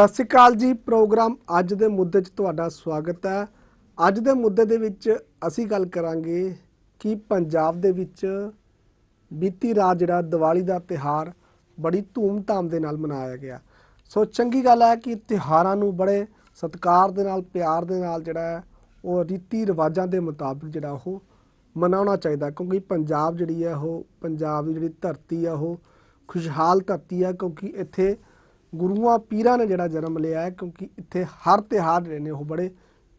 ਸਤਿ ਸ਼੍ਰੀ ਅਕਾਲ ਜੀ, ਪ੍ਰੋਗਰਾਮ ਅੱਜ ਦੇ ਮੁੱਦੇ 'ਚ ਤੁਹਾਡਾ ਸਵਾਗਤ ਹੈ। ਅੱਜ ਦੇ ਮੁੱਦੇ ਦੇ ਵਿੱਚ ਅਸੀਂ ਗੱਲ ਕਰਾਂਗੇ ਕਿ ਪੰਜਾਬ ਦੇ ਵਿੱਚ ਬੀਤੀ ਰਾਤ ਜਿਹੜਾ ਦੀਵਾਲੀ ਦਾ ਤਿਹਾਰ ਬੜੀ ਧੂਮ-ਧਾਮ ਦੇ ਨਾਲ ਮਨਾਇਆ ਗਿਆ। ਸੋ ਚੰਗੀ ਗੱਲ ਹੈ ਕਿ ਤਿਹਾਰਾਂ ਨੂੰ ਬੜੇ ਸਤਿਕਾਰ ਦੇ ਨਾਲ, ਪਿਆਰ ਦੇ ਨਾਲ ਜਿਹੜਾ ਹੈ ਉਹ ਰੀਤੀ ਰਿਵਾਜਾਂ ਦੇ ਮੁਤਾਬਿਕ ਜਿਹੜਾ ਉਹ ਮਨਾਉਣਾ ਚਾਹੀਦਾ ਕਿਉਂਕਿ ਪੰਜਾਬ ਜਿਹੜੀ ਹੈ ਉਹ, ਪੰਜਾਬ ਦੀ ਜਿਹੜੀ ਧਰਤੀ ਆ ਉਹ ਖੁਸ਼ਹਾਲ ਧਰਤੀ ਹੈ। ਕਿਉਂਕਿ ਇੱਥੇ ਗੁਰੂਆਂ ਪੀਰਾਂ ਨੇ ਜਿਹੜਾ ਜਨਮ ਲਿਆ ਹੈ, ਕਿਉਂਕਿ ਇੱਥੇ ਹਰ ਤਿਉਹਾਰ ਜਿਹੜੇ ਨੇ ਉਹ ਬੜੇ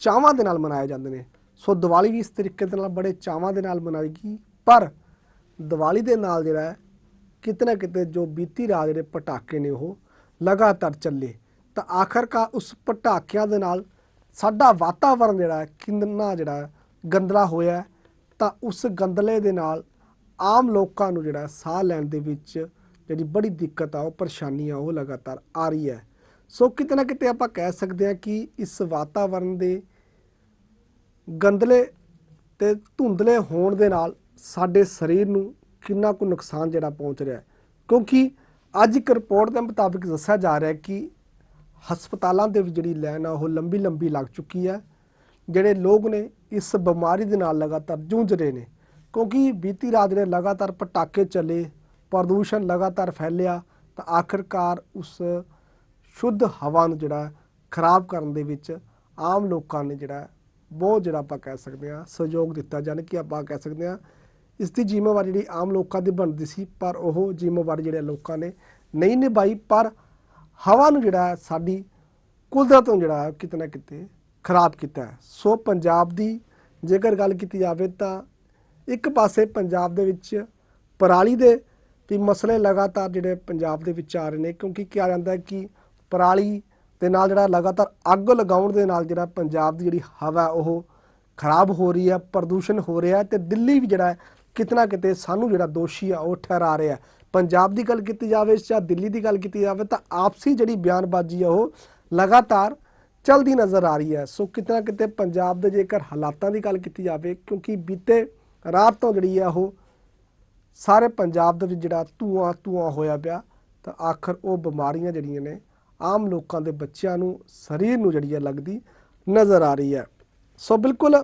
ਚਾਵਾਂ ਦੇ ਨਾਲ ਮਨਾਏ ਜਾਂਦੇ ਨੇ। ਸੋ ਦੀਵਾਲੀ ਵੀ ਇਸ ਤਰੀਕੇ ਦੇ ਨਾਲ ਬੜੇ ਚਾਵਾਂ ਦੇ ਨਾਲ ਮਨਾਏਗੀ, ਪਰ ਦੀਵਾਲੀ ਦੇ ਨਾਲ ਜਿਹੜਾ ਹੈ ਕਿਤੇ ਨਾ ਕਿਤੇ ਜੋ ਬੀਤੀ ਰਾਤ ਜਿਹੜੇ ਪਟਾਕੇ ਨੇ ਉਹ ਲਗਾਤਾਰ ਚੱਲੇ। ਤਾਂ ਆਖਰਕਾਰ ਉਸ ਪਟਾਕਿਆਂ ਦੇ ਨਾਲ ਸਾਡਾ ਵਾਤਾਵਰਣ ਜਿਹੜਾ ਕਿੰਨਾ ਜਿਹੜਾ ਹੈ ਗੰਦਲਾ ਹੋਇਆ ਤਾਂ ਉਸ ਗੰਦਲੇ ਦੇ ਨਾਲ ਆਮ ਲੋਕਾਂ ਨੂੰ ਜਿਹੜਾ ਸਾਹ ਲੈਣ ਦੇ ਵਿੱਚ ਜਿਹੜੀ ਬੜੀ ਦਿੱਕਤ ਆ, ਉਹ ਪਰੇਸ਼ਾਨੀ ਆ, ਉਹ ਲਗਾਤਾਰ ਆ ਰਹੀ ਹੈ। ਸੋ ਕਿਤੇ ਨਾ ਕਿਤੇ ਆਪਾਂ ਕਹਿ ਸਕਦੇ ਹਾਂ ਕਿ ਇਸ ਵਾਤਾਵਰਣ ਦੇ ਗੰਦਲੇ ਤੇ ਧੁੰਦਲੇ ਹੋਣ ਦੇ ਨਾਲ ਸਾਡੇ ਸਰੀਰ ਨੂੰ ਕਿੰਨਾ ਕੁ ਨੁਕਸਾਨ ਜਿਹੜਾ ਪਹੁੰਚ ਰਿਹਾ ਹੈ। ਕਿਉਂਕਿ ਅੱਜ ਇੱਕ ਰਿਪੋਰਟ ਦੇ ਮੁਤਾਬਿਕ ਦੱਸਿਆ ਜਾ ਰਿਹਾ ਹੈ ਕਿ ਹਸਪਤਾਲਾਂ ਦੇ ਵਿੱਚ ਜਿਹੜੀ ਲਾਈਨ ਆ, ਉਹ ਲੰਬੀ ਲੰਬੀ ਲੱਗ ਚੁੱਕੀ ਹੈ। ਜਿਹੜੇ ਲੋਕ ਨੇ ਇਸ ਬਿਮਾਰੀ ਦੇ ਨਾਲ ਲਗਾਤਾਰ ਜੂਝ ਰਹੇ ਨੇ। ਕਿਉਂਕਿ ਬੀਤੀ ਰਾਤ ਜਿਹੜੇ ਲਗਾਤਾਰ ਪਟਾਕੇ ਚੱਲੇ ਪ੍ਰਦੂਸ਼ਣ ਲਗਾਤਾਰ ਫੈਲਿਆ, ਤਾਂ ਆਖਰਕਾਰ ਉਸ ਸ਼ੁੱਧ ਹਵਾ ਨੂੰ ਜਿਹੜਾ ਖਰਾਬ ਕਰਨ ਦੇ ਵਿੱਚ ਆਮ ਲੋਕਾਂ ਨੇ ਜਿਹੜਾ ਬਹੁਤ ਜਿਹੜਾ ਆਪਾਂ ਕਹਿ ਸਕਦੇ ਹਾਂ, ਸਹਿਯੋਗ ਦਿੱਤਾ ਜਾਨ ਕਿ ਆਪਾਂ ਕਹਿ ਸਕਦੇ ਹਾਂ ਇਸ ਦੀ ਜ਼ਿੰਮੇਵਾਰੀ ਜਿਹੜੀ ਆਮ ਲੋਕਾਂ ਦੀ ਬਣਦੀ ਸੀ, ਪਰ ਉਹ ਜ਼ਿੰਮੇਵਾਰੀ ਜਿਹੜੇ ਲੋਕਾਂ ਨੇ ਨਹੀਂ ਨਿਭਾਈ, ਪਰ ਹਵਾ ਨੂੰ ਜਿਹੜਾ ਸਾਡੀ ਕੁਦਰਤ ਨੂੰ ਜਿਹੜਾ ਹੈ ਕਿਤੇ ਨਾ ਕਿਤੇ ਖਰਾਬ ਕੀਤਾ ਹੈ। ਸੋ ਪੰਜਾਬ ਦੀ ਜੇਕਰ ਗੱਲ ਕੀਤੀ ਜਾਵੇ ਤਾਂ ਇੱਕ ਪਾਸੇ ਪੰਜਾਬ ਦੇ ਵਿੱਚ ਪਰਾਲੀ ਦੇ ਵੀ ਮਸਲੇ ਲਗਾਤਾਰ ਜਿਹੜੇ ਪੰਜਾਬ ਦੇ ਵਿੱਚ ਆ ਰਹੇ ਨੇ, ਕਿਉਂਕਿ ਕਿਹਾ ਜਾਂਦਾ ਹੈ ਕਿ ਪਰਾਲੀ ਦੇ ਨਾਲ ਜਿਹੜਾ ਲਗਾਤਾਰ ਅੱਗ ਲਗਾਉਣ ਦੇ ਨਾਲ ਜਿਹੜਾ ਪੰਜਾਬ ਦੀ ਜਿਹੜੀ ਹਵਾ ਉਹ ਖਰਾਬ ਹੋ ਰਹੀ ਹੈ, ਪ੍ਰਦੂਸ਼ਣ ਹੋ ਰਿਹਾ ਹੈ ਤੇ ਦਿੱਲੀ ਵੀ ਜਿਹੜਾ ਹੈ, ਕਿਤਨਾ ਕਿਤੇ ਸਾਨੂੰ ਜਿਹੜਾ ਦੋਸ਼ੀ ਆ, ਉਹ ਠਹਿਰਾ ਰਿਹਾ ਪੰਜਾਬ ਦੀ ਗੱਲ ਕੀਤੀ ਜਾਵੇ ਜਾਂ ਦਿੱਲੀ ਦੀ ਗੱਲ ਕੀਤੀ ਜਾਵੇ ਤਾਂ ਆਪਸੀ ਜਿਹੜੀ ਬਿਆਨਬਾਜ਼ੀ ਆ ਉਹ ਲਗਾਤਾਰ ਚਲਦੀ ਨਜ਼ਰ ਆ ਰਹੀ ਹੈ। ਸੋ ਕਿਤੇ ਨਾ ਕਿਤੇ ਪੰਜਾਬ ਦੇ ਜੇਕਰ ਹਾਲਾਤਾਂ ਦੀ ਗੱਲ ਕੀਤੀ ਜਾਵੇ, ਕਿਉਂਕਿ ਬੀਤੇ ਰਾਤ ਤੋਂ ਜਿਹੜੀ ਆ ਉਹ ਸਾਰੇ ਪੰਜਾਬ ਦੇ ਵਿੱਚ ਜਿਹੜਾ ਧੂਆਂ ਧੂਆਂ ਹੋਇਆ ਪਿਆ, ਤਾਂ ਆਖਰ ਉਹ ਬਿਮਾਰੀਆਂ ਜਿਹੜੀਆਂ ਨੇ, ਆਮ ਲੋਕਾਂ ਦੇ ਬੱਚਿਆਂ ਨੂੰ, ਸਰੀਰ ਨੂੰ ਜਿਹੜੀ ਹੈ ਲੱਗਦੀ ਨਜ਼ਰ ਆ ਰਹੀ ਹੈ। ਸੋ ਬਿਲਕੁਲ,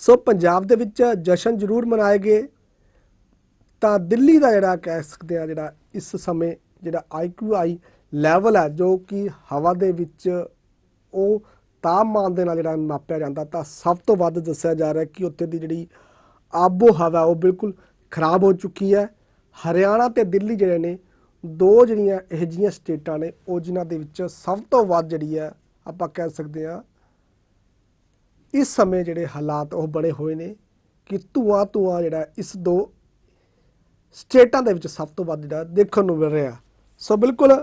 ਸੋ ਪੰਜਾਬ ਦੇ ਵਿੱਚ ਜਸ਼ਨ ਜ਼ਰੂਰ ਮਨਾਏ ਗਏ। ਤਾਂ ਦਿੱਲੀ ਦਾ ਜਿਹੜਾ ਕਹਿ ਸਕਦੇ ਆ ਜਿਹੜਾ ਇਸ ਸਮੇਂ ਜਿਹੜਾ ਆਈਕਿਊਆਈ ਲੈਵਲ ਹੈ, ਜੋ ਕਿ ਹਵਾ ਦੇ ਵਿੱਚ ਉਹ ਤਾਪਮਾਨ ਦੇ ਨਾਲ ਜਿਹੜਾ ਮਾਪਿਆ ਜਾਂਦਾ, ਤਾਂ ਸਭ ਤੋਂ ਵੱਧ ਦੱਸਿਆ ਜਾ ਰਿਹਾ ਕਿ ਉੱਥੇ ਦੀ ਜਿਹੜੀ ਆਬੋ ਹਵਾ ਉਹ ਬਿਲਕੁਲ ਖਰਾਬ ਹੋ ਚੁੱਕੀ ਹੈ। ਹਰਿਆਣਾ ਤੇ ਦਿੱਲੀ ਜਿਹੜੇ ਨੇ, ਦੋ ਜਿਹੜੀਆਂ ਇਹ ਜੀਆਂ ਸਟੇਟਾਂ ਨੇ, ਉਹ ਜਿਨ੍ਹਾਂ ਦੇ ਵਿੱਚ ਸਭ ਤੋਂ ਵੱਧ ਜਿਹੜੀ ਹੈ, ਆਪਾਂ ਕਹਿ ਸਕਦੇ ਹਾਂ, ਇਸ ਸਮੇਂ ਜਿਹੜੇ ਹਾਲਾਤ ਉਹ ਬਣੇ ਹੋਏ ਨੇ ਕਿ ਧੂਆਂ ਧੂਆਂ ਜਿਹੜਾ ਇਸ ਦੋ ਸਟੇਟਾਂ ਦੇ ਵਿੱਚ ਸਭ ਤੋਂ ਵੱਧ ਜਿਹੜਾ ਦੇਖਣ ਨੂੰ ਮਿਲ ਰਿਹਾ। ਸੋ ਬਿਲਕੁਲ,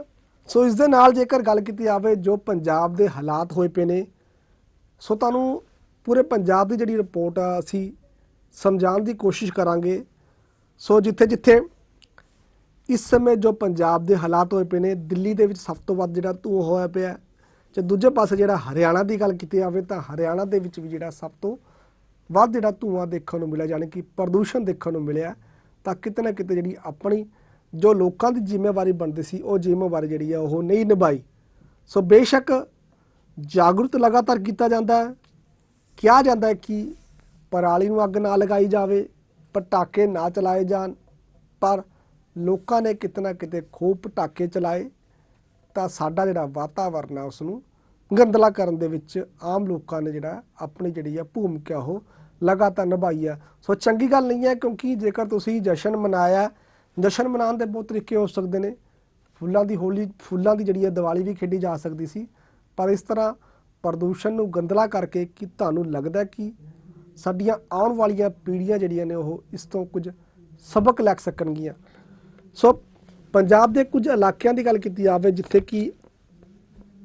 ਸੋ ਇਸ ਦੇ ਨਾਲ ਜੇਕਰ ਗੱਲ ਕੀਤੀ ਜਾਵੇ, ਜੋ ਪੰਜਾਬ ਦੇ ਹਾਲਾਤ ਹੋਏ ਪਏ ਨੇ, ਸੋ ਤੁਹਾਨੂੰ ਪੂਰੇ ਪੰਜਾਬ ਦੀ ਜਿਹੜੀ ਰਿਪੋਰਟ ਆ, ਅਸੀਂ ਸਮਝਾਉਣ ਦੀ ਕੋਸ਼ਿਸ਼ ਕਰਾਂਗੇ। ਸੋ ਜਿੱਥੇ ਜਿੱਥੇ ਇਸ ਸਮੇਂ ਜੋ ਪੰਜਾਬ ਦੇ ਹਾਲਾਤ ਹੋਏ ਪਏ ਨੇ, ਦਿੱਲੀ ਦੇ ਵਿੱਚ ਸਭ ਤੋਂ ਵੱਧ ਜਿਹੜਾ ਧੂਆਂ ਹੋਇਆ ਪਿਆ ਤੇ ਦੂਜੇ ਪਾਸੇ ਜਿਹੜਾ ਹਰਿਆਣਾ ਦੀ ਗੱਲ ਕੀਤੀ ਜਾਵੇ ਤਾਂ ਹਰਿਆਣਾ ਦੇ ਵਿੱਚ ਵੀ ਜਿਹੜਾ ਸਭ ਤੋਂ ਵੱਧ ਜਿਹੜਾ ਧੂਆਂ ਦੇਖਣ ਨੂੰ ਮਿਲਿਆ, ਯਾਨੀ ਕਿ ਪ੍ਰਦੂਸ਼ਣ ਦੇਖਣ ਨੂੰ ਮਿਲਿਆ, ਤਾਂ ਕਿਤੇ ਨਾ ਕਿਤੇ ਜਿਹੜੀ ਆਪਣੀ ਜੋ ਲੋਕਾਂ ਦੀ ਜ਼ਿੰਮੇਵਾਰੀ ਬਣਦੀ ਸੀ, ਉਹ ਜ਼ਿੰਮੇਵਾਰੀ ਜਿਹੜੀ ਆ ਉਹ ਨਹੀਂ ਨਿਭਾਈ। ਸੋ ਬੇਸ਼ੱਕ ਜਾਗਰੂਕ ਲਗਾਤਾਰ ਕੀਤਾ ਜਾਂਦਾ ਹੈ। ਕਿਹਾ ਜਾਂਦਾ ਹੈ ਕਿ ਪਰਾਲੀ ਨੂੰ ਅੱਗ ਨਾ ਲਗਾਈ ਜਾਵੇ, ਪਟਾਕੇ ਨਾ ਚਲਾਏ ਜਾਣ, ਪਰ ਲੋਕਾਂ ਨੇ ਕਿਤਨਾ ਕਿਤੇ ਖੂਬ ਪਟਾਕੇ ਚਲਾਏ, ਤਾਂ ਸਾਡਾ ਜਿਹੜਾ ਵਾਤਾਵਰਨ ਆ ਉਸ ਨੂੰ ਗੰਦਲਾ ਕਰਨ ਦੇ ਵਿੱਚ ਆਮ ਲੋਕਾਂ ਨੇ ਜਿਹੜਾ ਆਪਣੀ ਜਿਹੜੀ ਆ ਭੂਮਿਕਾ ਉਹ ਲਗਾਤਾਰ ਨਿਭਾਈ ਹੈ ਸੋ ਚੰਗੀ ਗੱਲ ਨਹੀਂ ਹੈ, ਕਿਉਂਕਿ ਜੇਕਰ ਤੁਸੀਂ ਜਸ਼ਨ ਮਨਾਇਆ, ਜਸ਼ਨ ਮਨਾਉਣ ਦੇ ਬਹੁਤ ਤਰੀਕੇ ਹੋ ਸਕਦੇ ਨੇ। ਫੁੱਲਾਂ ਦੀ ਹੋਲੀ, ਫੁੱਲਾਂ ਦੀ ਜਿਹੜੀ ਹੈ ਦੀਵਾਲੀ ਵੀ ਖੇਡੀ ਜਾ ਸਕਦੀ ਸੀ। ਪਰ ਇਸ ਤਰ੍ਹਾਂ ਪ੍ਰਦੂਸ਼ਣ ਨੂੰ ਗੰਦਲਾ ਕਰਕੇ ਕਿ ਤੁਹਾਨੂੰ ਲੱਗਦਾ ਕਿ ਸਾਡੀਆਂ ਆਉਣ ਵਾਲੀਆਂ ਪੀੜ੍ਹੀਆਂ ਜਿਹੜੀਆਂ ਨੇ ਉਹ ਇਸ ਤੋਂ ਕੁਝ ਸਬਕ ਲੈ ਸਕਣਗੀਆਂ। ਸੋ ਪੰਜਾਬ ਦੇ ਕੁਝ ਇਲਾਕਿਆਂ ਦੀ ਗੱਲ ਕੀਤੀ ਜਾਵੇ, ਜਿੱਥੇ ਕਿ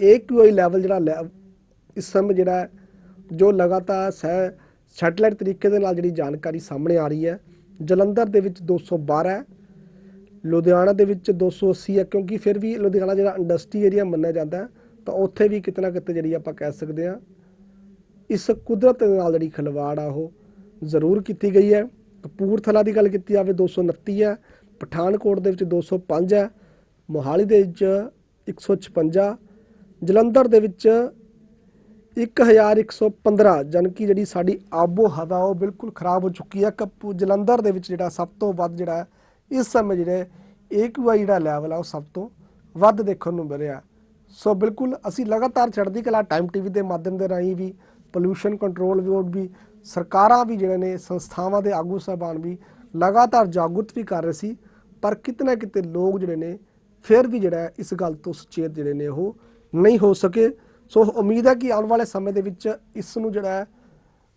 AQI ਲੈਵਲ ਜਿਹੜਾ ਲੈ- ਇਸ ਸਮੇਂ ਜਿਹੜਾ ਜੋ ਲਗਾਤਾਰ ਸੈ ਸੈਟਲਾਈਟ ਤਰੀਕੇ ਦੇ ਨਾਲ ਜਿਹੜੀ ਜਾਣਕਾਰੀ ਸਾਹਮਣੇ ਆ ਰਹੀ ਹੈ, ਜਲੰਧਰ ਦੇ ਵਿੱਚ 212 ਹੈ, ਲੁਧਿਆਣਾ ਦੇ ਵਿੱਚ 280 ਹੈ, ਕਿਉਂਕਿ ਫਿਰ ਵੀ ਲੁਧਿਆਣਾ ਜਿਹੜਾ ਇੰਡਸਟਰੀ ਏਰੀਆ ਮੰਨਿਆ ਜਾਂਦਾ ਤਾਂ ਉੱਥੇ ਵੀ ਕਿਤੇ ਨਾ ਕਿਤੇ ਜਿਹੜੀ ਆਪਾਂ ਕਹਿ ਸਕਦੇ ਹਾਂ ਇਸ ਕੁਦਰਤ ਦੇ ਨਾਲ ਜਿਹੜੀ ਖਿਲਵਾੜ ਆ ਉਹ ਜ਼ਰੂਰ ਕੀਤੀ ਗਈ ਹੈ। ਕਪੂਰਥਲਾ ਦੀ ਗੱਲ ਕੀਤੀ ਜਾਵੇ 229 ਹੈ। ਪਠਾਨਕੋਟ ਦੇ ਵਿੱਚ 205 ਹੈ। ਮੋਹਾਲੀ ਦੇ ਵਿੱਚ 156 ਜਲੰਧਰ ਦੇ ਵਿੱਚ 1115 ਜਨ ਕਿ ਜਿਹੜੀ ਸਾਡੀ ਆਬੋ ਹਵਾ ਉਹ ਬਿਲਕੁਲ ਖਰਾਬ ਹੋ ਚੁੱਕੀ ਹੈ। ਕੱਪੂ, ਜਲੰਧਰ ਦੇ ਵਿੱਚ ਜਿਹੜਾ ਸਭ ਤੋਂ ਵੱਧ ਜਿਹੜਾ ਇਸ ਸਮੇਂ ਜਿਹੜੇ ਏਕੂਆਈ ਜਿਹੜਾ ਲੈਵਲ ਆ, ਉਹ ਸਭ ਤੋਂ ਵੱਧ ਦੇਖਣ ਨੂੰ ਮਿਲ ਰਿਹਾ ਸੋ ਬਿਲਕੁਲ ਅਸੀਂ ਲਗਾਤਾਰ ਚੜ੍ਹਦੀ ਕਲਾ, ਟਾਈਮ ਟੀਵੀ ਦੇ ਮਾਧਿਅਮ ਦੇ ਰਾਹੀਂ ਵੀ ਪੋਲੂਸ਼ਨ ਕੰਟਰੋਲ ਬੋਰਡ ਵੀ ਸਰਕਾਰਾਂ ਵੀ ਜਿਹੜੇ ਨੇ ਸੰਸਥਾਵਾਂ ਦੇ ਆਗੂ ਸਾਹਿਬਾਨ ਵੀ ਲਗਾਤਾਰ ਜਾਗਰੂਕ ਵੀ ਕਰ ਰਹੇ ਸੀ ਪਰ ਕਿਤੇ ਨਾ ਕਿਤੇ ਲੋਕ ਜਿਹੜੇ ਨੇ ਫਿਰ ਵੀ ਜਿਹੜਾ ਇਸ ਗੱਲ ਤੋਂ ਸੁਚੇਤ ਜਿਹੜੇ ਨੇ ਉਹ ਨਹੀਂ ਹੋ ਸਕੇ। ਸੋ ਉਮੀਦ ਹੈ ਕਿ ਆਉਣ ਵਾਲੇ ਸਮੇਂ ਦੇ ਵਿੱਚ ਇਸ ਨੂੰ ਜਿਹੜਾ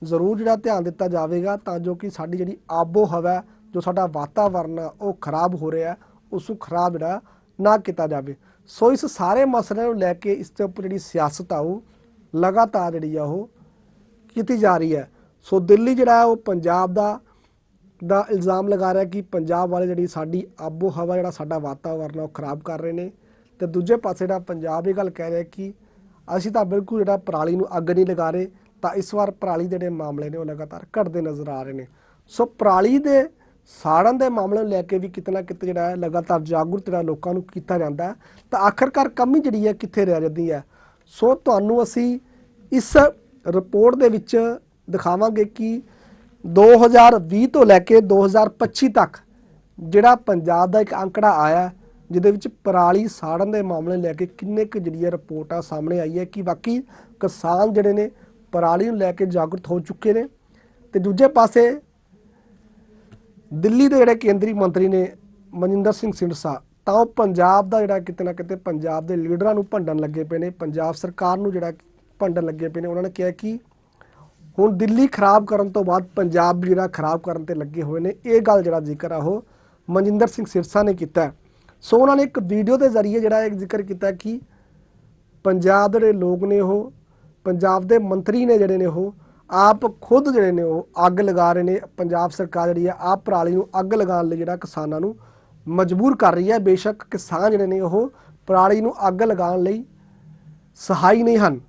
ਜ਼ਰੂਰ ਜਿਹੜਾ ਧਿਆਨ ਦਿੱਤਾ ਜਾਵੇਗਾ ਤਾਂ ਜੋ ਕਿ ਸਾਡੀ ਜਿਹੜੀ ਆਬੋ ਹਵਾ ਜੋ ਸਾਡਾ ਵਾਤਾਵਰਨ ਆ, ਉਹ ਖਰਾਬ ਹੋ ਰਿਹਾ ਹੈ, ਉਸ ਨੂੰ ਖਰਾਬ ਜਿਹੜਾ ਨਾ ਕੀਤਾ ਜਾਵੇ। ਸੋ ਇਸ ਸਾਰੇ ਮਸਲੇ ਨੂੰ ਲੈ ਕੇ ਇਸ ਦੇ ਉੱਪਰ ਜਿਹੜੀ ਸਿਆਸਤ ਆ ਉਹ ਲਗਾਤਾਰ ਜਿਹੜੀ ਆ ਉਹ ਕੀਤੀ ਜਾ ਰਹੀ ਹੈ। ਸੋ ਦਿੱਲੀ ਜਿਹੜਾ ਉਹ ਪੰਜਾਬ ਦਾ ਦਾ ਇਲਜ਼ਾਮ ਲਗਾ ਰਿਹਾ ਕਿ ਪੰਜਾਬ ਵਾਲੇ ਜਿਹੜੀ ਸਾਡੀ ਆਬੋ ਹਵਾ ਜਿਹੜਾ ਸਾਡਾ ਵਾਤਾਵਰਨ ਉਹ ਖਰਾਬ ਕਰ ਰਹੇ ਨੇ। ਤੇ ਦੂਜੇ ਪਾਸੇ ਜਿਹੜਾ ਪੰਜਾਬ ਇਹ ਗੱਲ ਕਹਿ ਰਿਹਾ ਕਿ ਅਸੀਂ ਤਾਂ ਬਿਲਕੁਲ ਜਿਹੜਾ ਪਰਾਲੀ ਨੂੰ ਅੱਗ ਨਹੀਂ ਲਗਾ ਰਹੇ, ਤਾਂ ਇਸ ਵਾਰ ਪਰਾਲੀ ਦੇ ਜਿਹੜੇ ਮਾਮਲੇ ਨੇ, ਉਹ ਲਗਾਤਾਰ ਘਟਦੇ ਨਜ਼ਰ ਆ ਰਹੇ ਨੇ। ਸੋ ਪਰਾਲੀ ਦੇ ਸਾੜਨ ਦੇ ਮਾਮਲੇ ਨੂੰ ਲੈ ਕੇ ਵੀ ਕਿਤੇ ਨਾ ਕਿਤੇ ਜਿਹੜਾ ਹੈ, ਲਗਾਤਾਰ ਜਾਗਰੂਕ ਜਿਹੜਾ ਲੋਕਾਂ ਨੂੰ ਕੀਤਾ ਜਾਂਦਾ ਤਾਂ ਆਖਰਕਾਰ ਕਮੀ ਜਿਹੜੀ ਹੈ, ਕਿੱਥੇ ਰਹਿ ਜਾਂਦੀ ਹੈ? ਸੋ ਤੁਹਾਨੂੰ ਅਸੀਂ ਇਸ ਰਿਪੋਰਟ ਦੇ ਵਿੱਚ ਦਿਖਾਵਾਂਗੇ ਕਿ 2020 ਤੋਂ ਲੈ ਕੇ 2025 ਤੱਕ ਜਿਹੜਾ ਪੰਜਾਬ ਦਾ ਇੱਕ ਅੰਕੜਾ ਆਇਆ, ਜਿਹਦੇ ਵਿੱਚ ਪਰਾਲੀ ਸਾੜਨ ਦੇ ਮਾਮਲੇ ਲੈ ਕੇ ਕਿੰਨੇ ਕੁ ਜਿਹੜੀ ਹੈ ਰਿਪੋਰਟ ਆ ਸਾਹਮਣੇ ਆਈ ਹੈ ਕਿ ਬਾਕੀ ਕਿਸਾਨ ਜਿਹੜੇ ਨੇ ਪਰਾਲੀ ਨੂੰ ਲੈ ਕੇ ਜਾਗਰੂਕ ਹੋ ਚੁੱਕੇ ਨੇ। ਤੇ ਦੂਜੇ ਪਾਸੇ ਦਿੱਲੀ ਦੇ ਜਿਹੜੇ ਕੇਂਦਰੀ ਮੰਤਰੀ ਨੇ ਮਨਿੰਦਰ ਸਿੰਘ ਸਿਰਸਾ ਤਾਂ ਉਹ ਪੰਜਾਬ ਦਾ ਜਿਹੜਾ ਕਿਤੇ ਨਾ ਕਿਤੇ ਪੰਜਾਬ ਦੇ ਲੀਡਰਾਂ ਨੂੰ ਭੰਡਣ ਲੱਗੇ ਪਏ ਨੇ। ਪੰਜਾਬ ਸਰਕਾਰ ਨੂੰ ਜਿਹੜਾ ਭੰਡਣ ਲੱਗੇ ਪਏ ਨੇ। ਉਹਨਾਂ ਨੇ ਕਿਹਾ ਕਿ ਹੁਣ ਦਿੱਲੀ ਖਰਾਬ ਕਰਨ ਤੋਂ ਬਾਅਦ ਪੰਜਾਬ ਜਿਹੜਾ ਖਰਾਬ ਕਰਨ ਤੇ ਲੱਗੇ ਹੋਏ ਨੇ। ਇਹ ਗੱਲ ਜਿਹੜਾ ਜ਼ਿਕਰ ਆ, ਉਹ ਮਨਜਿੰਦਰ ਸਿੰਘ ਸਿਰਸਾ ਨੇ ਕੀਤਾ ਸੋ ਉਹਨਾਂ ਨੇ ਇੱਕ ਵੀਡੀਓ ਦੇ ਜ਼ਰੀਏ ਜਿਹੜਾ ਇਹ ਜ਼ਿਕਰ ਕੀਤਾ ਕਿ ਪੰਜਾਬ ਦੇ ਲੋਕ ਨੇ ਉਹ, ਪੰਜਾਬ ਦੇ ਮੰਤਰੀ ਨੇ ਜਿਹੜੇ ਨੇ ਉਹ, ਆਪ ਖੁਦ ਜਿਹੜੇ ਨੇ ਉਹ ਅੱਗ ਲਗਾ ਰਹੇ ਨੇ। ਪੰਜਾਬ ਸਰਕਾਰ ਜਿਹੜੀ ਆ, ਆਪ ਪਰਾਲੀ ਨੂੰ ਅੱਗ ਲਗਾਉਣ ਲਈ ਜਿਹੜਾ ਕਿਸਾਨਾਂ ਨੂੰ ਮਜਬੂਰ ਕਰ ਰਹੀ ਹੈ। ਬੇਸ਼ੱਕ ਕਿਸਾਨ ਜਿਹੜੇ ਨੇ ਉਹ ਪਰਾਲੀ ਨੂੰ ਅੱਗ ਲਗਾਉਣ ਲਈ ਸਹਾਈ ਨਹੀਂ ਹਨ।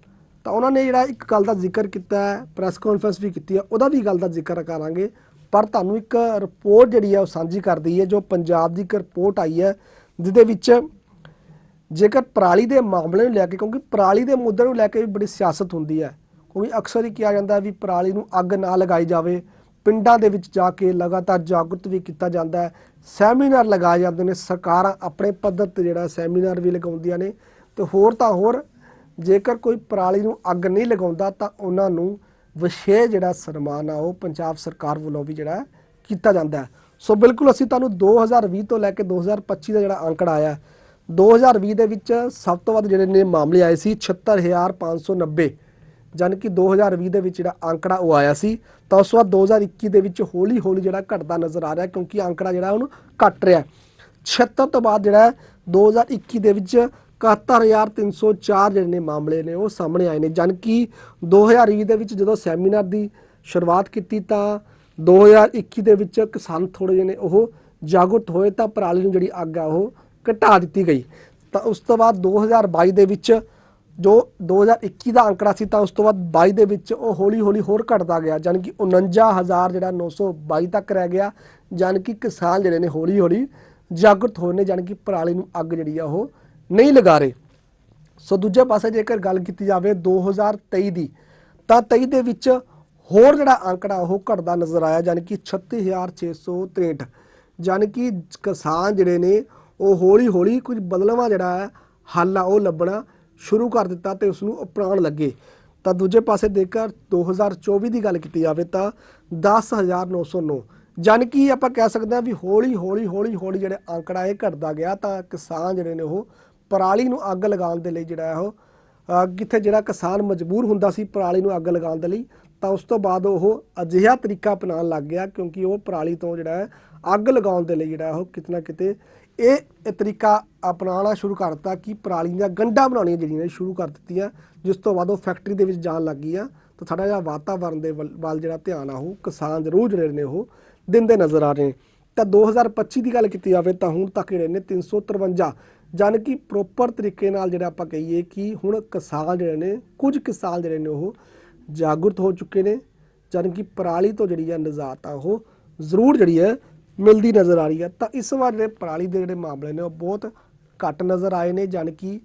ਤਾਂ ਉਹਨਾਂ ਨੇ ਜਿਹੜਾ ਇੱਕ ਗੱਲ ਦਾ ਜ਼ਿਕਰ ਕੀਤਾ ਹੈ ਪ੍ਰੈਸ ਕਾਨਫਰੰਸ ਵੀ ਕੀਤੀ ਹੈ, ਉਹਦਾ ਵੀ ਗੱਲ ਦਾ ਜ਼ਿਕਰ ਕਰਾਂਗੇ। ਪਰ ਤੁਹਾਨੂੰ ਇੱਕ ਰਿਪੋਰਟ ਜਿਹੜੀ ਹੈ ਉਹ ਸਾਂਝੀ ਕਰਦੀ ਹੈ ਜੋ ਪੰਜਾਬ ਦੀ ਇੱਕ ਰਿਪੋਰਟ ਆਈ ਹੈ, ਜਿਹਦੇ ਵਿੱਚ ਜੇਕਰ ਪਰਾਲੀ ਦੇ ਮਾਮਲੇ ਨੂੰ ਲੈ ਕੇ, ਕਿਉਂਕਿ ਪਰਾਲੀ ਦੇ ਮੁੱਦੇ ਨੂੰ ਲੈ ਕੇ ਵੀ ਬੜੀ ਸਿਆਸਤ ਹੁੰਦੀ ਹੈ, ਕਿਉਂਕਿ ਅਕਸਰ ਹੀ ਕਿਹਾ ਜਾਂਦਾ ਵੀ ਪਰਾਲੀ ਨੂੰ ਅੱਗ ਨਾ ਲਗਾਈ ਜਾਵੇ। ਪਿੰਡਾਂ ਦੇ ਵਿੱਚ ਜਾ ਕੇ ਲਗਾਤਾਰ ਜਾਗਰੂਕ ਵੀ ਕੀਤਾ ਜਾਂਦਾ ਹੈ। ਸੈਮੀਨਾਰ ਲਗਾਏ ਜਾਂਦੇ ਨੇ, ਸਰਕਾਰਾਂ ਆਪਣੇ ਪੱਧਰ ਤੇ ਜਿਹੜਾ ਸੈਮੀਨਾਰ ਵੀ ਲਗਾਉਂਦੀਆਂ ਨੇ। ਤੇ ਹੋਰ ਤਾਂ ਹੋਰ ਜੇਕਰ ਕੋਈ ਪਰਾਲੀ ਨੂੰ ਅੱਗ ਨਹੀਂ ਲਗਾਉਂਦਾ ਤਾਂ ਉਹਨਾਂ ਨੂੰ ਵਿਸ਼ੇਸ਼ ਜਿਹੜਾ ਸਨਮਾਨ ਆ ਉਹ ਪੰਜਾਬ ਸਰਕਾਰ ਵੱਲੋਂ ਵੀ ਜਿਹੜਾ ਕੀਤਾ ਜਾਂਦਾ ਸੋ ਬਿਲਕੁਲ ਅਸੀਂ ਤੁਹਾਨੂੰ 2020 ਤੋਂ ਲੈ ਕੇ 2025 ਦਾ ਜਿਹੜਾ ਅੰਕੜਾ ਆਇਆ ਹੈ, 2020 ਦੇ ਵਿੱਚ ਸਭ ਤੋਂ ਵੱਧ ਜਿਹੜੇ ਨੇ ਮਾਮਲੇ ਆਏ ਸੀ 76590 ਜਾਣੀ ਕਿ 2020 ਦੇ ਵਿੱਚ ਜਿਹੜਾ ਅੰਕੜਾ ਉਹ ਆਇਆ ਸੀ। ਤਾਂ ਉਸ ਤੋਂ ਬਾਅਦ 2021 ਦੇ ਵਿੱਚ ਹੌਲੀ ਹੌਲੀ ਜਿਹੜਾ ਘਟਦਾ ਨਜ਼ਰ ਆ ਰਿਹਾ ਕਿਉਂਕਿ ਅੰਕੜਾ ਜਿਹੜਾ ਉਹਨੂੰ ਘਟ ਰਿਹਾ। ਹੈ 76 ਤੋਂ ਬਾਅਦ ਜਿਹੜਾ ਹੈ 2021 ਦੇ ਵਿੱਚ 71304 ਜਿਹੜੇ ਨੇ ਮਾਮਲੇ ਨੇ, ਉਹ ਸਾਹਮਣੇ ਆਏ ਨੇ। ਜਾਣੀ ਕਿ 2020 ਦੇ ਵਿੱਚ ਜਦੋਂ ਸੈਮੀਨਾਰ ਦੀ ਸ਼ੁਰੂਆਤ ਕੀਤੀ ਤਾਂ 2021 ਦੇ ਵਿੱਚ ਕਿਸਾਨ ਥੋੜੇ ਜਿਹੇ ਨੇ ਉਹ ਜਾਗਰੂਕ ਹੋਏ ਤਾਂ ਪਰਾਲੀ ਨੂੰ ਜਿਹੜੀ ਅੱਗ ਆ ਉਹ ਘਟਾ ਦਿੱਤੀ ਗਈ। ਤਾਂ ਉਸ ਤੋਂ ਬਾਅਦ 2022 ਦੇ ਵਿੱਚ ਜੋ 2021 ਦਾ ਅੰਕੜਾ ਸੀ ਤਾਂ ਉਸ ਤੋਂ ਬਾਅਦ 22 ਦੇ ਵਿੱਚ ਉਹ ਹੌਲੀ ਹੌਲੀ ਹੋਰ ਘਟਦਾ ਗਿਆ। ਜਾਣੀ ਕਿ 49000 ਜਿਹੜਾ 922 ਤੱਕ ਰਹਿ ਗਿਆ। ਜਾਣੀ ਕਿ ਕਿਸਾਨ ਜਿਹੜੇ ਨੇ ਹੌਲੀ ਹੌਲੀ ਜਾਗਰੂਕ ਹੋਏ ਨੇ। ਜਾਣੀ ਕਿ ਪਰਾਲੀ ਨੂੰ ਅੱਗ ਜਿਹੜੀ ਆ ਉਹ ਨਹੀਂ ਲਗਾ ਰਹੇ। ਸੋ ਦੂਜੇ ਪਾਸੇ ਜੇਕਰ ਗੱਲ ਕੀਤੀ ਜਾਵੇ 2023 ਦੀ, ਤਾਂ 23 ਦੇ ਵਿੱਚ ਹੋਰ ਜਿਹੜਾ ਅੰਕੜਾ ਉਹ ਘਟਦਾ ਨਜ਼ਰ ਆਇਆ ਜਾਣੀ ਕਿ 36663 ਜਾਣੀ ਕਿ ਕਿਸਾਨ ਜਿਹੜੇ ਨੇ, ਉਹ ਹੌਲੀ ਹੌਲੀ ਕੁਝ ਬਦਲਵਾ ਜਿਹੜਾ ਹੈ, ਹੱਲ ਆ, ਉਹ ਲੱਭਣਾ ਸ਼ੁਰੂ ਕਰ ਦਿੱਤਾ ਤੇ ਉਸ ਨੂੰ ਅਪਣਾਉਣ ਲੱਗੇ। ਤਾਂ ਦੂਜੇ ਪਾਸੇ ਦੇਖਰ 2024 ਦੀ ਗੱਲ ਕੀਤੀ ਜਾਵੇ, ਤਾਂ 10909 ਜਾਣੀ ਕਿ ਆਪਾਂ ਕਹਿ ਸਕਦੇ ਹਾਂ ਵੀ ਹੌਲੀ ਹੌਲੀ ਹੌਲੀ ਹੌਲੀ ਜਿਹੜੇ ਅੰਕੜਾ ਇਹ ਘਟਦਾ ਗਿਆ, ਤਾਂ ਕਿਸਾਨ ਜਿਹੜੇ ਨੇ ਉਹ ਪਰਾਲੀ ਨੂੰ ਅੱਗ ਲਗਾਉਣ ਦੇ ਲਈ ਜਿਹੜਾ ਹੈ ਉਹ ਕਿੱਥੇ ਜਿਹੜਾ ਕਿਸਾਨ ਮਜਬੂਰ ਹੁੰਦਾ ਸੀ ਪਰਾਲੀ ਨੂੰ ਅੱਗ ਲਗਾਉਣ ਦੇ ਲਈ, ਤਾਂ ਉਸ ਤੋਂ ਬਾਅਦ ਉਹ ਅਜਿਹਾ ਤਰੀਕਾ ਅਪਣਾਉਣ ਲੱਗ ਗਿਆ ਕਿਉਂਕਿ ਉਹ ਪਰਾਲੀ ਤੋਂ ਜਿਹੜਾ ਹੈ ਅੱਗ ਲਗਾਉਣ ਦੇ ਲਈ ਜਿਹੜਾ ਉਹ ਕਿਤੇ ਨਾ ਕਿਤੇ ਇਹ ਤਰੀਕਾ ਅਪਣਾਉਣਾ ਸ਼ੁਰੂ ਕਰ ਦਿੱਤਾ ਕਿ ਪਰਾਲੀ ਦੀਆਂ ਗੰਢਾਂ ਬਣਾਉਣੀਆਂ ਜਿਹੜੀਆਂ ਨੇ ਸ਼ੁਰੂ ਕਰ ਦਿੱਤੀਆਂ, ਜਿਸ ਤੋਂ ਬਾਅਦ ਉਹ ਫੈਕਟਰੀ ਦੇ ਵਿੱਚ ਜਾਣ ਲੱਗ ਗਈਆਂ, ਤਾਂ ਸਾਡਾ ਜਿਹੜਾ ਵਾਤਾਵਰਣ ਦੇ ਵੱਲ ਵੱਲ ਜਿਹੜਾ ਧਿਆਨ ਆ ਉਹ ਕਿਸਾਨ ਜ਼ਰੂਰ ਜਿਹੜੇ ਨੇ ਉਹ ਦਿੰਦੇ ਨਜ਼ਰ ਆ ਰਹੇ ਨੇ। ਤਾਂ 2025 ਦੀ ਗੱਲ ਕੀਤੀ ਜਾਵੇ ਤਾਂ ਹੁਣ ਤੱਕ ਜਿਹੜੇ ਨੇ 353 ਜਾਣੀ ਕਿ ਪ੍ਰੋਪਰ ਤਰੀਕੇ ਨਾਲ ਜਿਹੜਾ ਆਪਾਂ ਕਹੀਏ ਕਿ ਹੁਣ ਕਿਸਾਨ ਜਿਹੜੇ ਨੇ, ਕੁਝ ਕਿਸਾਨ ਜਿਹੜੇ ਨੇ ਉਹ ਜਾਗਰੂਕ ਹੋ ਚੁੱਕੇ ਨੇ, ਜਾਣੀ ਕਿ ਪਰਾਲੀ ਤੋਂ ਜਿਹੜੀ ਹੈ ਨਿਜਾਤ ਆ ਉਹ ਜ਼ਰੂਰ ਜਿਹੜੀ ਹੈ ਮਿਲਦੀ ਨਜ਼ਰ ਆ ਰਹੀ ਹੈ ਤਾਂ ਇਸ ਵਾਰ ਜਿਹੜੇ ਪਰਾਲੀ ਦੇ ਜਿਹੜੇ ਮਾਮਲੇ ਨੇ ਉਹ ਬਹੁਤ ਘੱਟ ਨਜ਼ਰ ਆਏ ਨੇ, ਜਾਣੀ ਕਿ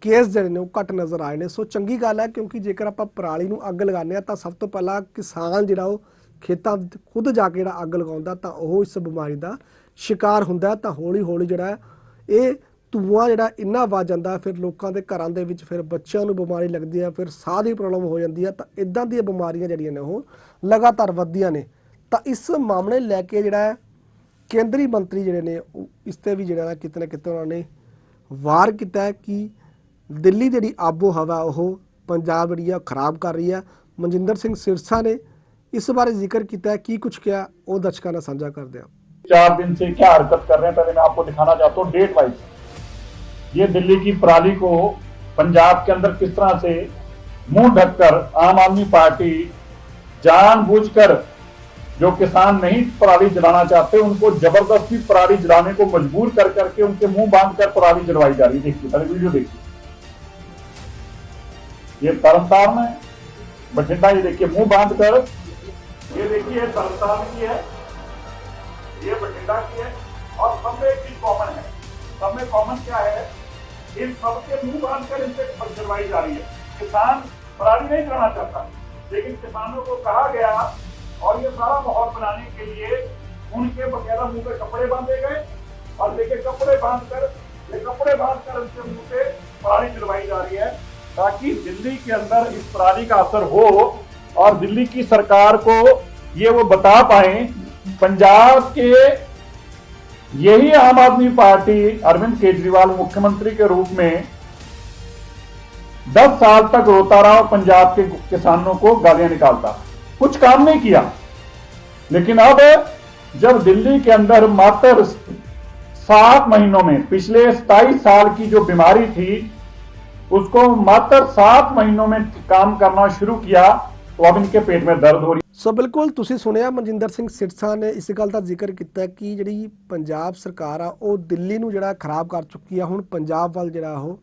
ਕੇਸ ਜਿਹੜੇ ਨੇ ਉਹ ਘੱਟ ਨਜ਼ਰ ਆਏ ਨੇ। ਸੋ ਚੰਗੀ ਗੱਲ ਹੈ ਕਿਉਂਕਿ ਜੇਕਰ ਆਪਾਂ ਪਰਾਲੀ ਨੂੰ ਅੱਗ ਲਗਾਉਂਦੇ ਆ ਤਾਂ ਸਭ ਤੋਂ ਪਹਿਲਾਂ ਕਿਸਾਨ ਜਿਹੜਾ ਉਹ ਖੇਤਾਂ ਖੁਦ ਜਾ ਕੇ ਜਿਹੜਾ ਅੱਗ ਲਗਾਉਂਦਾ ਤਾਂ ਉਹ ਇਸ ਬਿਮਾਰੀ ਦਾ ਸ਼ਿਕਾਰ ਹੁੰਦਾ ਤਾਂ ਹੌਲੀ ਹੌਲੀ ਜਿਹੜਾ ਇਹ ਧੂਆਂ ਜਿਹੜਾ ਇੰਨਾ ਵੱਧ ਜਾਂਦਾ ਹੈ, ਫਿਰ ਲੋਕਾਂ ਦੇ ਘਰਾਂ ਦੇ ਵਿੱਚ ਫਿਰ ਬੱਚਿਆਂ ਨੂੰ ਬਿਮਾਰੀ ਲੱਗਦੀ ਹੈ ਫਿਰ ਸਾਹ ਦੀ ਪ੍ਰੋਬਲਮ ਹੋ ਜਾਂਦੀ ਹੈ ਤਾਂ ਇਦਾਂ ਦੀਆਂ ਬਿਮਾਰੀਆਂ ਜਿਹੜੀਆਂ ਨੇ ਉਹ ਲਗਾਤਾਰ ਵੱਧਦੀਆਂ ਨੇ ਤਾਂ ਇਸ ਮਾਮਲੇ ਨੂੰ ਲੈ ਕੇ ਜਿਹੜਾ ਹੈ ਕੇਂਦਰੀ ਮੰਤਰੀ ਜਿਹੜੇ ਨੇ ਉਹ ਇਸ ਤੇ ਵੀ ਜਿਹੜਾ ਹੈ ਕਿਤੇ ਨਾ ਕਿਤੇ ਉਹਨਾਂ ਨੇ ਵਾਰ ਕੀਤਾ ਹੈ ਕਿ ਦਿੱਲੀ ਦੀ ਜਿਹੜੀ ਆਬੋ ਹਵਾ ਉਹ ਪੰਜਾਬ ਜਿਹੜੀ ਆ ਉਹ ਖਰਾਬ ਕਰ ਰਹੀ ਹੈ ਮਨਜਿੰਦਰ ਸਿੰਘ ਸਿਰਸਾ ਨੇ ਇਸ ਬਾਰੇ ਜ਼ਿਕਰ ਕੀਤਾ ਹੈ ਕੀ ਕੁਝ ਕਿਹਾ ਉਹ ਦਰਸ਼ਕਾਂ ਨਾਲ ਸਾਂਝਾ ਕਰਦੇ ਹਾਂ चार दिन से क्या हरकत कर रहे हैं पहले मैं आपको दिखाना चाहता हूँ डेट वाइज ये दिल्ली की पराली को पंजाब के अंदर किस तरह से मुँह ढककर आम आदमी पार्टी जानबूझकर जो किसान नहीं पराली जलाना चाहते, उनको ज़बरदस्ती पराली जलाने को मजबूर कर करके उनके मुँह बाँध कर पराली जलवाई जा रही है। देखिए पहले वीडियो देखिए ये तरनतारण है। बठिंडा, ये देखिए, मुँह बाँध कर ये देखिए तरनतारण की है। ये बठिंडा की है। और सब में एक चीज़ कॉमन है। सब में कॉमन क्या है? इन सब के मुँह बाँध कर इनसे जलवाई जा रही है। किसान पराली नहीं करना चाहता। लेकिन किसानों को कहा गया, और ये सारा माहौल बनाने के लिए उनके बकायदा मुँह पे कपड़े बांधे गए, और लेके कपड़े बाँध कर ये कपड़े बाँध कर उनके मुँह पे पराली जलवाई जा रही है, ताकि दिल्ली के अंदर इस पराली का असर हो, और दिल्ली की सरकार को ये वो बता पाए, पंजाब के यही आम आदमी पार्टी अरविंद केजरीवाल मुख्यमंत्री के रूप में दस साल तक रोता रहा और पंजाब के किसानों को गालियाँ निकालता कुछ काम नहीं किया। लेकिन अब जब दिल्ली के अंदर मात्र सात महीनों में, पिछले सताईस साल की जो बीमारी थी, उसको मात्र सात महीनों में काम करना शुरू किया तो अब इनके पेट में दर्द हो रही ਸੋ ਬਿਲਕੁਲ ਤੁਸੀਂ ਸੁਣਿਆ ਮਨਜਿੰਦਰ ਸਿੰਘ ਸਿਰਸਾ ਨੇ ਇਸ ਗੱਲ ਦਾ ਜ਼ਿਕਰ ਕੀਤਾ ਕਿ ਜਿਹੜੀ ਪੰਜਾਬ ਸਰਕਾਰ ਆ ਉਹ ਦਿੱਲੀ ਨੂੰ ਜਿਹੜਾ ਖਰਾਬ ਕਰ ਚੁੱਕੀ ਆ ਹੁਣ ਪੰਜਾਬ ਵੱਲ ਜਿਹੜਾ ਉਹ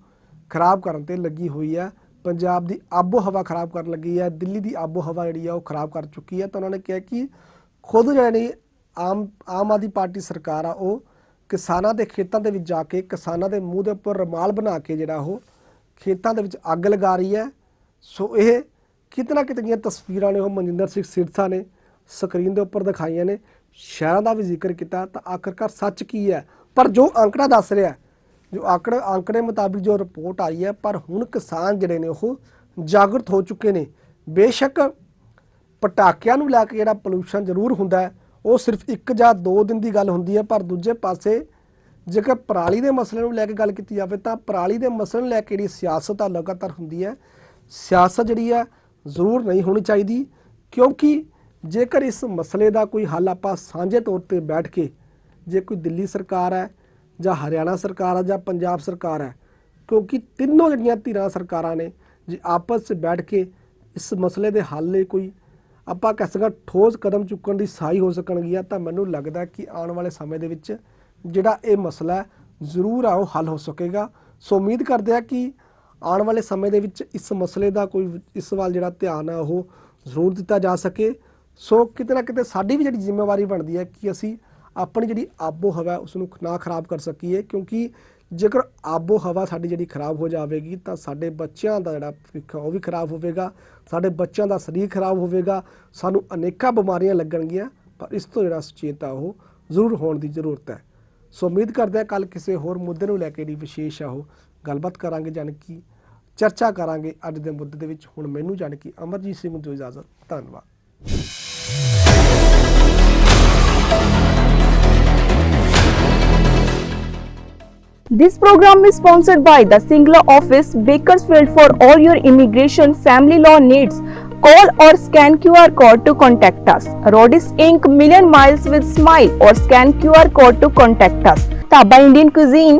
ਖਰਾਬ ਕਰਨ ਤੇ ਲੱਗੀ ਹੋਈ ਆ ਪੰਜਾਬ ਦੀ ਆਬੋ ਹਵਾ ਖਰਾਬ ਕਰਨ ਲੱਗੀ ਆ ਦਿੱਲੀ ਦੀ ਆਬੋ ਹਵਾ ਜਿਹੜੀ ਆ ਉਹ ਖਰਾਬ ਕਰ ਚੁੱਕੀ ਆ ਤਾਂ ਉਹਨਾਂ ਨੇ ਕਿਹਾ ਕਿ ਖੁਦ ਜਿਹੜੀ ਆਮ ਆਮ ਆਦਮੀ ਪਾਰਟੀ ਸਰਕਾਰ ਆ ਉਹ ਕਿਸਾਨਾਂ ਦੇ ਖੇਤਾਂ ਦੇ ਵਿੱਚ ਜਾ ਕੇ ਕਿਸਾਨਾਂ ਦੇ ਮੂੰਹ ਦੇ ਉੱਪਰ ਰਮਾਲ ਬਣਾ ਕੇ ਜਿਹੜਾ ਉਹ ਖੇਤਾਂ ਦੇ ਵਿੱਚ ਅੱਗ ਲਗਾ ਰਹੀ ਹੈ ਸੋ ਇਹ ਕਿਤਨਾ ਕਿਤਨੀਆਂ ਤਸਵੀਰਾਂ ਨੇ, ਉਹ ਮਨਜਿੰਦਰ ਸਿੰਘ ਸਿਰਸਾ ਨੇ ਸਕਰੀਨ ਦੇ ਉੱਪਰ ਦਿਖਾਈਆਂ ਨੇ। ਸ਼ਹਿਰਾਂ ਦਾ ਵੀ ਜ਼ਿਕਰ ਕੀਤਾ ਤਾਂ ਆਖਰਕਾਰ ਸੱਚ ਕੀ ਹੈ? ਪਰ ਜੋ ਅੰਕੜਾ ਦੱਸ ਰਿਹਾ, ਜੋ ਆંકੜੇ ਅੰਕੜੇ ਮੁਤਾਬਿਕ ਜੋ ਰਿਪੋਰਟ ਆਈ ਹੈ, ਪਰ ਹੁਣ ਕਿਸਾਨ ਜਿਹੜੇ ਨੇ, ਉਹ ਜਾਗਰੂਕ ਹੋ ਚੁੱਕੇ ਨੇ। ਬੇਸ਼ੱਕ ਪਟਾਕਿਆਂ ਨੂੰ ਲੈ ਕੇ ਜਿਹੜਾ ਪੋਲੂਸ਼ਨ ਜ਼ਰੂਰ ਹੁੰਦਾ ਹੈ, ਉਹ ਸਿਰਫ ਇੱਕ ਜਾਂ ਦੋ ਦਿਨ ਦੀ ਗੱਲ ਹੁੰਦੀ ਹੈ, ਪਰ ਦੂਜੇ ਪਾਸੇ ਜੇਕਰ ਪਰਾਲੀ ਦੇ ਮਸਲੇ ਨੂੰ ਲੈ ਕੇ ਗੱਲ ਕੀਤੀ ਜਾਵੇ, ਤਾਂ ਪਰਾਲੀ ਦੇ ਮਸਲੇ ਨੂੰ ਲੈ ਕੇ ਜਿਹੜੀ ਸਿਆਸਤ ਆ, ਲਗਾਤਾਰ ਹੁੰਦੀ ਹੈ। ਸਿਆਸਤ ਜਿਹੜੀ ਆ ਜ਼ਰੂਰ ਨਹੀਂ ਹੋਣੀ ਚਾਹੀਦੀ, ਕਿਉਂਕਿ ਜੇਕਰ ਇਸ ਮਸਲੇ ਦਾ ਕੋਈ ਹੱਲ ਆਪਾਂ ਸਾਂਝੇ ਤੌਰ ਤੇ ਬੈਠ ਕੇ, ਜੇ ਕੋਈ ਦਿੱਲੀ ਸਰਕਾਰ ਹੈ ਜਾਂ ਹਰਿਆਣਾ ਸਰਕਾਰ ਹੈ ਜਾਂ ਪੰਜਾਬ ਸਰਕਾਰ ਹੈ, ਕਿਉਂਕਿ ਤਿੰਨੋਂ ਜਿਹੜੀਆਂ ਧਿਰਾਂ ਸਰਕਾਰਾਂ ਨੇ, ਜੇ ਆਪਸ 'ਚ ਬੈਠ ਕੇ ਇਸ ਮਸਲੇ ਦੇ ਹੱਲ ਲਈ ਕੋਈ ਆਪਾਂ ਕਹਿ ਸਕਦਾ ਠੋਸ ਕਦਮ ਚੁੱਕਣ ਦੀ ਸਹਾਈ ਹੋ ਸਕਣਗੀਆਂ, ਤਾਂ ਮੈਨੂੰ ਲੱਗਦਾ ਕਿ ਆਉਣ ਵਾਲੇ ਸਮੇਂ ਦੇ ਵਿੱਚ ਜਿਹੜਾ ਇਹ ਮਸਲਾ ਜ਼ਰੂਰ ਆ ਉਹ ਹੱਲ ਹੋ ਸਕੇਗਾ। ਸੋ ਉਮੀਦ ਕਰਦੇ ਆ ਕਿ ਆਉਣ ਵਾਲੇ ਸਮੇਂ ਦੇ ਵਿੱਚ ਇਸ ਮਸਲੇ ਦਾ ਕੋਈ ਇਸ ਵੱਲ ਜਿਹੜਾ ਧਿਆਨ ਹੈ ਉਹ ਜ਼ਰੂਰ ਦਿੱਤਾ ਜਾ ਸਕੇ। ਸੋ ਕਿਤੇ ਨਾ ਕਿਤੇ ਸਾਡੀ ਵੀ ਜਿਹੜੀ ਜ਼ਿੰਮੇਵਾਰੀ ਬਣਦੀ ਹੈ ਕਿ ਅਸੀਂ ਆਪਣੀ ਜਿਹੜੀ ਆਬੋ ਹਵਾ ਹੈ, ਉਸ ਨੂੰ ਨਾ ਖਰਾਬ ਕਰ ਸਕੀਏ ਕਿਉਂਕਿ ਜੇਕਰ ਆਬੋ ਹਵਾ ਸਾਡੀ ਜਿਹੜੀ ਖਰਾਬ ਹੋ ਜਾਵੇਗੀ ਤਾਂ ਸਾਡੇ ਬੱਚਿਆਂ ਦਾ ਜਿਹੜਾ ਭਵਿੱਖ ਉਹ ਵੀ ਖਰਾਬ ਹੋਵੇਗਾ। ਸਾਡੇ ਬੱਚਿਆਂ ਦਾ ਸਰੀਰ ਖਰਾਬ ਹੋਵੇਗਾ। ਸਾਨੂੰ ਅਨੇਕਾਂ ਬਿਮਾਰੀਆਂ ਲੱਗਣਗੀਆਂ ਪਰ ਇਸ ਤੋਂ ਜਿਹੜਾ ਸੁਚੇਤ ਆ ਉਹ ਜ਼ਰੂਰ ਹੋਣ ਦੀ ਜ਼ਰੂਰਤ ਹੈ। ਸੋ ਉਮੀਦ ਕਰਦੇ ਹਾਂ ਕੱਲ ਕਿਸੇ ਹੋਰ ਮੁੱਦੇ ਨੂੰ ਲੈ ਕੇ ਜਿਹੜੀ ਵਿਸ਼ੇਸ਼ ਆ ਉਹ ਗੱਲਬਾਤ ਕਰਾਂਗੇ ਜਾਣੀ ਕਿ ਚਰਚਾ ਕਰਾਂਗੇ ਅੱਜ ਦੇ ਮੁੱਦੇ ਦੇ ਵਿੱਚ ਹੁਣ ਮੈਨੂੰ ਜਾਣੀ ਕਿ ਅਮਰਜੀਤ ਸਿੰਘ ਨੂੰ ਦਿਓ ਇਜਾਜ਼ਤ ਧੰਨਵਾਦ This program is sponsored by the Singla office, Bakersfield for all your immigration family law needs. Call or scan QR code to contact us. Rodis Inc. Million Miles with Smile or scan QR code to contact us. Taba Indian Cuisine,